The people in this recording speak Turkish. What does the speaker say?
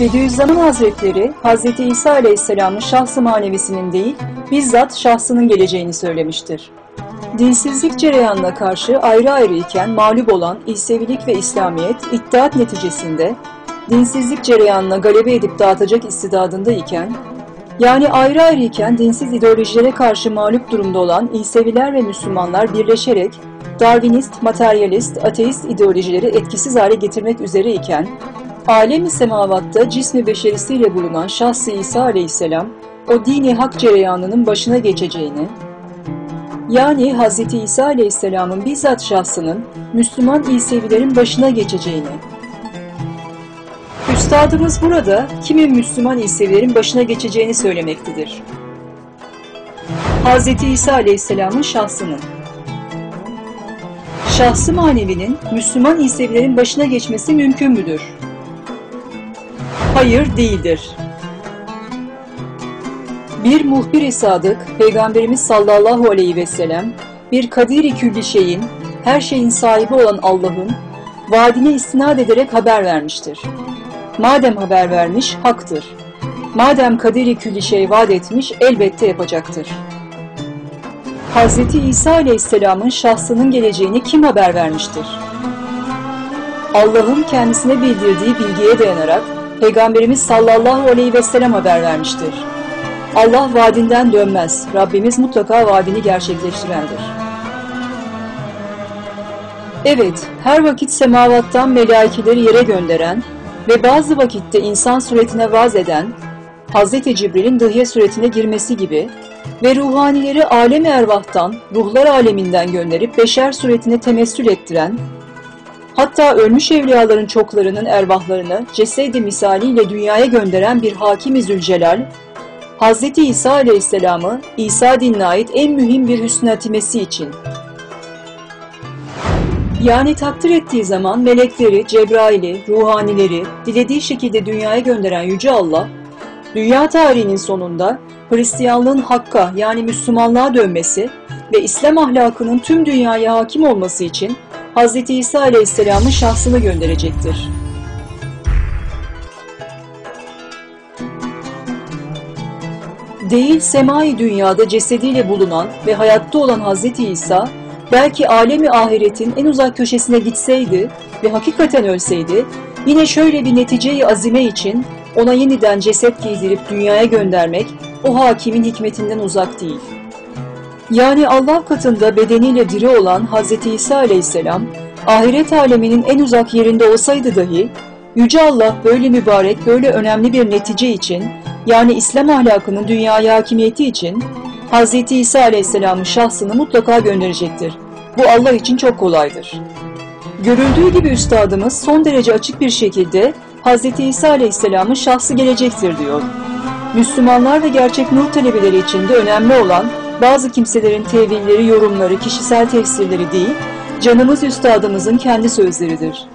Bediüzzaman Hazretleri, Hz. İsa Aleyhisselam'ın şahsı manevisinin değil, bizzat şahsının geleceğini söylemiştir. Dinsizlik cereyanına karşı ayrı ayrı iken mağlup olan İsevilik ve İslamiyet, iddiat neticesinde dinsizlik cereyanına galebe edip dağıtacak istidadında iken, yani ayrı ayrı iken dinsiz ideolojilere karşı mağlup durumda olan İseviler ve Müslümanlar birleşerek Darwinist, materyalist, ateist ideolojileri etkisiz hale getirmek üzere iken, alemi semavatta cismi beşerisiyle bulunan şahsı İsa aleyhisselam, o dini hak cereyanının başına geçeceğini, yani Hz. İsa aleyhisselamın bizzat şahsının Müslüman İsevilerin başına geçeceğini, Üstadımız burada kimin Müslüman İsevilerin başına geçeceğini söylemektedir. Hz. İsa aleyhisselamın şahsının, şahsı manevinin Müslüman İsevilerin başına geçmesi mümkün müdür? Hayır değildir. Bir muhbir-i sadık, Peygamberimiz sallallahu aleyhi ve sellem, bir kadiri külli şeyin, her şeyin sahibi olan Allah'ın, vaadine istinad ederek haber vermiştir. Madem haber vermiş, haktır. Madem kaderi külli şey vaat etmiş, elbette yapacaktır. Hz. İsa aleyhisselamın şahsının geleceğini kim haber vermiştir? Allah'ın kendisine bildirdiği bilgiye dayanarak Peygamberimiz sallallahu aleyhi ve sellem haber vermiştir. Allah vaadinden dönmez. Rabbimiz mutlaka vaadini gerçekleştirendir. Evet, her vakit semavattan melaikeleri yere gönderen ve bazı vakitte insan suretine vaz eden, Hz. Cibril'in dıhye suretine girmesi gibi ve ruhanileri alem ervahtan, ruhlar aleminden gönderip beşer suretine temessül ettiren, hatta ölmüş evliyaların çoklarının ervahlarını cesedi misaliyle dünyaya gönderen bir Hakim-i Zülcelal, Hz. İsa Aleyhisselam'ı İsa dinine ait en mühim bir hüsnü hatimesi için yani takdir ettiği zaman melekleri, Cebrail'i, ruhanileri dilediği şekilde dünyaya gönderen Yüce Allah, dünya tarihinin sonunda Hristiyanlığın Hakka yani Müslümanlığa dönmesi ve İslam ahlakının tüm dünyaya hakim olması için Hz. İsa Aleyhisselam'ın şahsını gönderecektir. Değil semai dünyada cesediyle bulunan ve hayatta olan Hz. İsa, belki alemi ahiretin en uzak köşesine gitseydi ve hakikaten ölseydi, yine şöyle bir neticeyi azime için ona yeniden ceset giydirip dünyaya göndermek o hakimin hikmetinden uzak değil. Yani Allah katında bedeniyle diri olan Hz. İsa aleyhisselam, ahiret aleminin en uzak yerinde olsaydı dahi, Yüce Allah böyle mübarek, böyle önemli bir netice için, yani İslam ahlakının dünyaya hakimiyeti için, Hz. İsa aleyhisselamın şahsını mutlaka gönderecektir. Bu Allah için çok kolaydır. Görüldüğü gibi üstadımız son derece açık bir şekilde Hz. İsa aleyhisselamın şahsı gelecektir diyor. Müslümanlar ve gerçek nur talebeleri için de önemli olan bazı kimselerin tevilleri, yorumları, kişisel tefsirleri değil, canımız üstadımızın kendi sözleridir.